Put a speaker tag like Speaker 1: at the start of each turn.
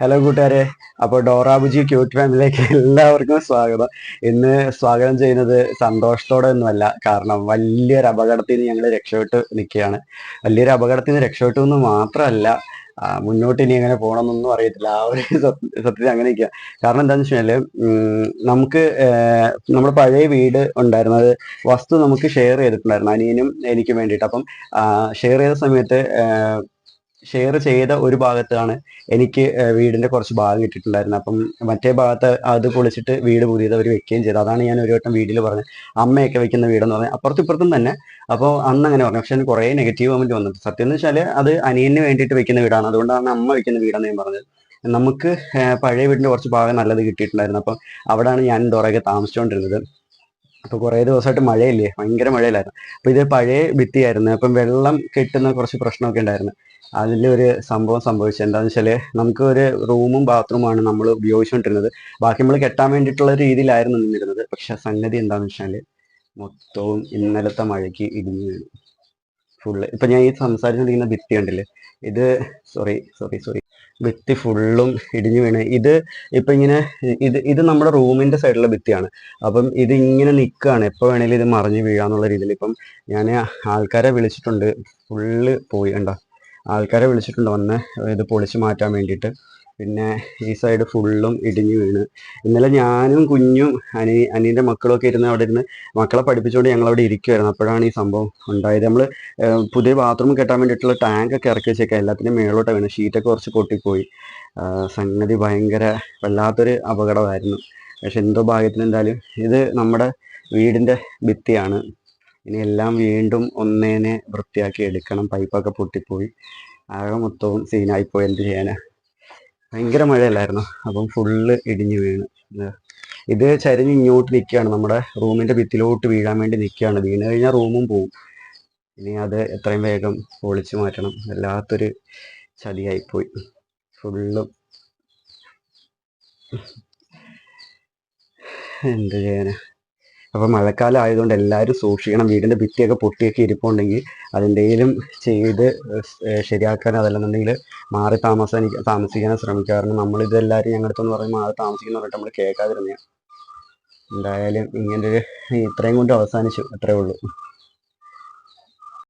Speaker 1: Hello കൂട്ടുകാരെ. അപ്പോൾ ഡോറാബുജി cute ഫാമിലിയിലേക്ക് എല്ലാവർക്കും സ്വാഗതം. ഇന്ന് സ്വാഗതം ചെയ്യുന്നത് സന്തോഷത്തോടെ ഒന്നുമല്ല കാരണം വലിയൊരു അപകടത്തിൽ നിന്ന് ഞങ്ങൾ രക്ഷപ്പെട്ട് നിൽക്കുകയാണ്. വലിയൊരു അപകടത്തിൽ നിന്ന് രക്ഷപ്പെട്ടു എന്ന് മാത്രമല്ല മുന്നോട്ട് ഇനി എങ്ങനെ പോകണമെന്നൊന്നും അറിയത്തില്ല. ആ ഒരു സത്യ- സത്യത്തിൽ അങ്ങനെ നിൽക്കുക. കാരണം എന്താണെന്ന് വെച്ച് കഴിഞ്ഞാൽ നമുക്ക് നമ്മുടെ പഴയ വീട് ഉണ്ടായിരുന്നത് വസ്തു നമുക്ക് ഷെയർ ചെയ്തിട്ടുണ്ടായിരുന്നു. അനിയനും എനിക്കും വേണ്ടിയിട്ട്. അപ്പം ഷെയർ ചെയ്ത സമയത്ത് ഷെയർ ചെയ്ത ഒരു ഭാഗത്താണ് എനിക്ക് വീടിന്റെ കുറച്ച് ഭാഗം കിട്ടിയിട്ടുണ്ടായിരുന്നത്. അപ്പം മറ്റേ ഭാഗത്ത് അത് പൊളിച്ചിട്ട് വീട് പുതിയത് അവർ വെക്കുകയും ചെയ്തു. അതാണ് ഞാൻ ഒരു വട്ടം വീട്ടിൽ പറഞ്ഞത് അമ്മയൊക്കെ വെക്കുന്ന വീടെന്ന് പറഞ്ഞത് അപ്പുറത്തും ഇപ്പുറത്തും തന്നെ. അപ്പോൾ അന്ന് അങ്ങനെ പറഞ്ഞു. പക്ഷെ കുറേ നെഗറ്റീവ് കമന്റ് വന്നിട്ട് സത്യം എന്ന് വെച്ചാൽ അത് അനിയന് വേണ്ടിയിട്ട് വെക്കുന്ന വീടാണ്. അതുകൊണ്ടാണ് അമ്മ വെക്കുന്ന വീടെന്ന് ഞാൻ പറഞ്ഞത്. നമുക്ക് പഴയ വീടിന്റെ കുറച്ച് ഭാഗം നല്ലത് കിട്ടിയിട്ടുണ്ടായിരുന്നു. അപ്പം അവിടെയാണ് ഞാൻ ദുറകെ താമസിച്ചുകൊണ്ടിരുന്നത്. അപ്പൊ കുറേ ദിവസമായിട്ട് മഴയില്ലേ? ഭയങ്കര മഴയിലായിരുന്നു. അപ്പൊ ഇത് പഴയ ഭിത്തിയായിരുന്നു. അപ്പം വെള്ളം കെട്ടുന്ന കുറച്ച് പ്രശ്നമൊക്കെ ഉണ്ടായിരുന്നു. അതിലൊരു സംഭവം സംഭവിച്ചത് എന്താണെന്ന് വെച്ചാൽ നമുക്ക് ഒരു റൂമും ബാത്റൂമാണ് നമ്മൾ ഉപയോഗിച്ചുകൊണ്ടിരുന്നത്. ബാക്കി നമ്മൾ കെട്ടാൻ വേണ്ടിയിട്ടുള്ള രീതിയിലായിരുന്നു നിന്നിരുന്നത്. പക്ഷെ സംഗതി എന്താണെന്ന് വെച്ചാൽ മൊത്തവും ഇന്നലത്തെ മഴയ്ക്ക് ഇടിഞ്ഞു വീണു. ഫുള്ള് ഇപ്പൊ ഞാൻ ഈ സംസാരിച്ചുകൊണ്ടിരിക്കുന്ന ഭിത്തി കണ്ടില്ലേ? ഇത് സോറി സോറി സോറി ഭിത്തി ഫുള്ളും ഇടിഞ്ഞു വീണ്. ഇത് ഇപ്പൊ ഇങ്ങനെ ഇത് ഇത് നമ്മുടെ റൂമിന്റെ സൈഡിലുള്ള ഭിത്തിയാണ്. അപ്പം ഇത് ഇങ്ങനെ നിൽക്കുകയാണ് എപ്പോൾ വേണേലും ഇത് മറിഞ്ഞു വീഴാന്നുള്ള രീതിയിൽ ഇപ്പം ഞാൻ ആൾക്കാരെ വിളിച്ചിട്ടുണ്ട്. ഫുള്ള് പോയി ഉണ്ടോ ആൾക്കാരെ വിളിച്ചിട്ടുണ്ട് വന്ന് ഇത് പൊളിച്ച് മാറ്റാൻ വേണ്ടിയിട്ട്. പിന്നെ ഈ സൈഡ് ഫുള്ളും ഇടിഞ്ഞു വീണ്. ഇന്നലെ ഞാനും കുഞ്ഞും അനി അനിയന്റെ മക്കളും ഒക്കെ ഇരുന്ന് അവിടെ ഇരുന്ന് മക്കളെ പഠിപ്പിച്ചുകൊണ്ട് ഞങ്ങൾ അവിടെ ഇരിക്കുമായിരുന്നു അപ്പോഴാണ് ഈ സംഭവം ഉണ്ടായത്. നമ്മൾ പുതിയ ബാത്റൂം കെട്ടാൻ വേണ്ടിയിട്ടുള്ള ടാങ്ക് ഒക്കെ ഇറക്കി വെച്ചേക്കാം എല്ലാത്തിനും മേളോട്ട് വീണ് ഷീറ്റൊക്കെ കുറച്ച് പൊട്ടിപ്പോയി. സംഗതി ഭയങ്കര വല്ലാത്തൊരു അപകടമായിരുന്നു. പക്ഷെ എന്തോ ഭാഗ്യത്തിന് എന്തായാലും ഇത് നമ്മുടെ വീടിന്റെ ഭിത്തിയാണ്. ഇനി എല്ലാം വീണ്ടും ഒന്നേനെ വൃത്തിയാക്കി എടുക്കണം. പൈപ്പൊക്കെ പൊട്ടിപ്പോയി. ആകെ മൊത്തവും സീനായിപ്പോയി എന്ത് ചെയ്യാനാ. ഭയങ്കര മഴയല്ലായിരുന്നു? അപ്പം ഫുള്ള് ഇടിഞ്ഞു വീണ്. ഇത് ചരിഞ്ഞ് ഇങ്ങോട്ട് നിൽക്കുകയാണ് നമ്മുടെ റൂമിന്റെ ഭിത്തിലോട്ട് വീഴാൻ വേണ്ടി നിൽക്കുകയാണ് വീണ് കഴിഞ്ഞാൽ റൂമും പോവും. ഇനി അത് എത്രയും വേഗം പൊളിച്ചു മാറ്റണം. വല്ലാത്തൊരു ചതിയായിപ്പോയി. ഫുള്ളും. എന്ത് ചെയ്യാനാ? അപ്പൊ മഴക്കാലം ആയതുകൊണ്ട് എല്ലാവരും സൂക്ഷിക്കണം. വീടിന്റെ ഭിത്തിയൊക്കെ പൊട്ടിയൊക്കെ ഇരിപ്പുണ്ടെങ്കിൽ അതെന്തെങ്കിലും ചെയ്ത് ശരിയാക്കാൻ അതല്ലെന്നുണ്ടെങ്കിൽ മാറി താമസാനി താമസിക്കാൻ നമ്മൾ ഇതെല്ലാവരും ഞങ്ങളുടെ അടുത്തെന്ന് പറഞ്ഞ് മാറി താമസിക്കുന്ന പറഞ്ഞിട്ട് നമ്മൾ കേൾക്കാതിരുന്നേ എന്തായാലും ഇങ്ങനെ ഒരു ഇത്രയും കൊണ്ട് അവസാനിച്ചു. അത്രേ ഉള്ളൂ.